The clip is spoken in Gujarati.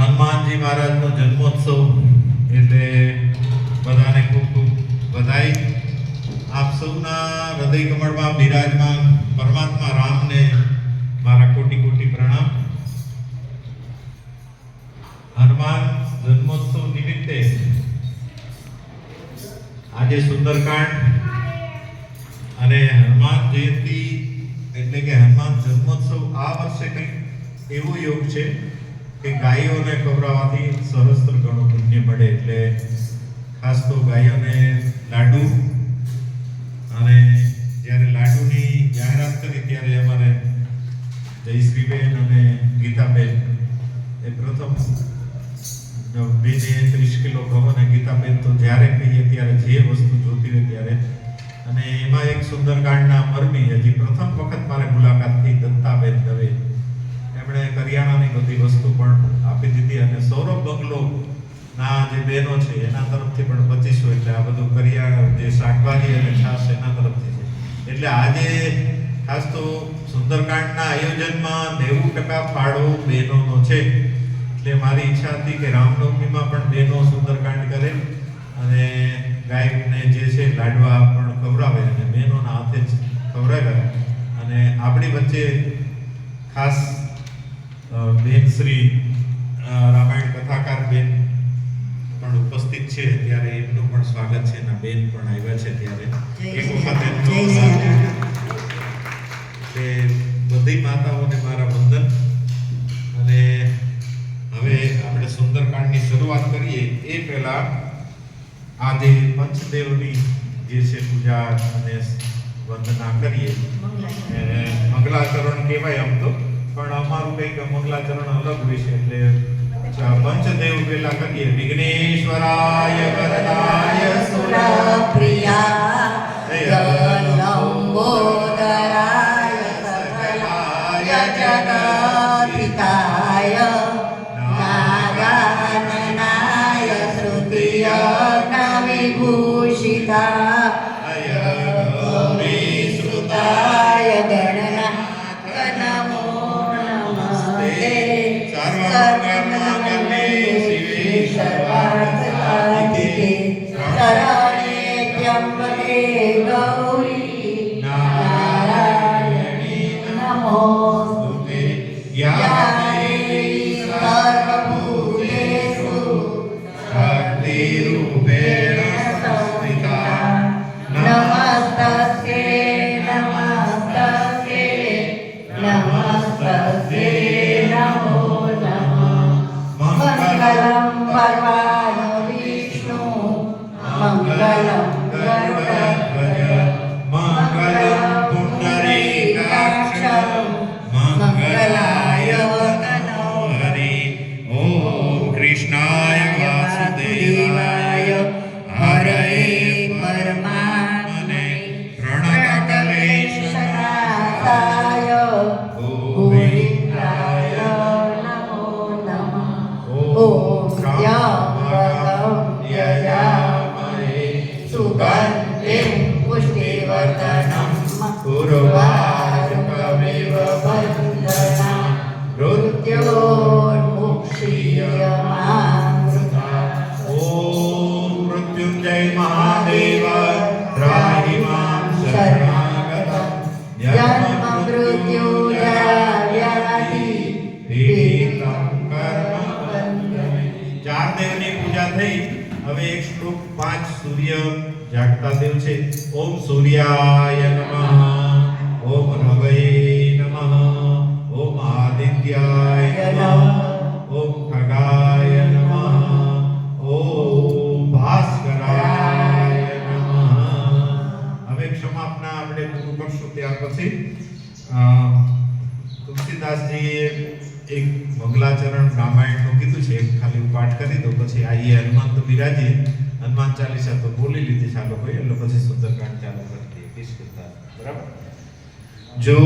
હનુમાનજી મહારાજનો જન્મોત્સવ એટલે બધાને ખૂબ ખૂબ વધાઈ આપ સૌના હૃદય કમળમાં બિરાજમાન પરમાત્મા રામને મારા કોટી કોટી પ્રણામ. હનુમાન જન્મોત્સવ નિમિત્તે આજે સુંદરકાંડ અને હનુમાન જયંતિ એટલે કે હનુમાન જન્મોત્સવ આ વર્ષે કંઈક એવો યોગ છે. કે ગાયોને ખવડાવવાથી સહસ્ત્ર ગણો પુણ્ય મળે એટલે ખાસ તો ગાયોને લાડુ અને જ્યારે લાડુની જાહેરાત કરી ત્યારે અમારે જયશ્રીબેન અને ગીતાબેન, એ પ્રથમ બેને ત્રીસ કિલો ઘઉં અને ગીતાબેન તો જ્યારે કહીએ ત્યારે જે વસ્તુ જોતી હોય ત્યારે. અને એમાં એક સુંદરકાંડના મરમી, હજી પ્રથમ વખત મારે મુલાકાત થઈ દત્તાબેન દવે. એમણે કરિયાણાની બધી વસ્તુ પણ આપી દીધી અને સૌરભ બંગલો ના જે બહેનો છે, એના તરફથી પણ પચીસો, એટલે આ બધું કરિયાણા જે શાકભાજી અને છાશ એના તરફથી છે. એટલે આજે ખાસ તો સુંદરકાંડના આયોજનમાં નેવું ટકા ફાળો બહેનોનો છે. એટલે મારી ઈચ્છા હતી કે રામનવમીમાં પણ બહેનો સુંદરકાંડ કરે અને ગાયને જે છે લાડવા પણ ખવડાવે અને બહેનોના હાથે જ ખવડાવ્યા અને આપણી વચ્ચે ખાસ બેન શ્રી રામાયણ કથાકાર બેન પણ ઉપસ્થિત છે. ત્યારે એમનું પણ સ્વાગત છે એના બેન પણ આવ્યા છે ત્યારે. એક વખત એમનો બધી માતાઓને મારા વંદન. અને હવે આપણે સુંદરકાંડની શરૂઆત કરીએ. એ પહેલા આજે પંચદેવની જે છે પૂજા અને વંદના કરીએ. મંગલાચરણ કહેવાય આમ તો. પણ અમારું કંઈક મંગલાચરણ અલગ હોય છે એટલે ચા- પંચદેવ પહેલા કરીએ વિઘ્નેશ્વરાય વરદાય લંબોદરાય સકલાય જગદિતાય નાગાનનાય શ્રુતિય વિભૂષિતાય વિશ્રુતાય સર્વમંગલમાંગલ્યે શિવે સર્વાર્થસાધિકે શરણે મંગલમ ભગવાન વિષ્ણુ મંગલમ ગરુડધ્વજ મંગલમ ॐ श्यामवतं यजामहे सुगन्धिं पुष्टिवर्धनं कुर्वार्कमेव बन्धना मृत्योर्मुक्षीयमामृता ॐ मृत्युञ्जय महा ચાર દેવની પૂજા થઈ. હવે એક શ્લોક પાંચ સૂર્ય જાગતા દેવ છે. ઓમ સૂર્યાય નમઃ. ઓમ રવૈ નમઃ. ઓમ આદિત્યાય નમઃ. ઓમ ખગાય નમઃ. ઓમ ભાસ્કરાય નમઃ. હવે ક્ષમાપના આપણે પૂરું કરશું. ત્યાર પછી તુલસીદાસજીએ એક મંગલાચરણ રામાયણનું કીધું છે ખાલી પાઠ કરી દો, પછી આઈએ હનુમાન તો બિરાજી હનુમાન ચાલીસા તો બોલી લીધી છે આ લોકોએ, એટલે પછી સુંદરકાંડ ચાલુ કરી દઈએ. બરાબર? જો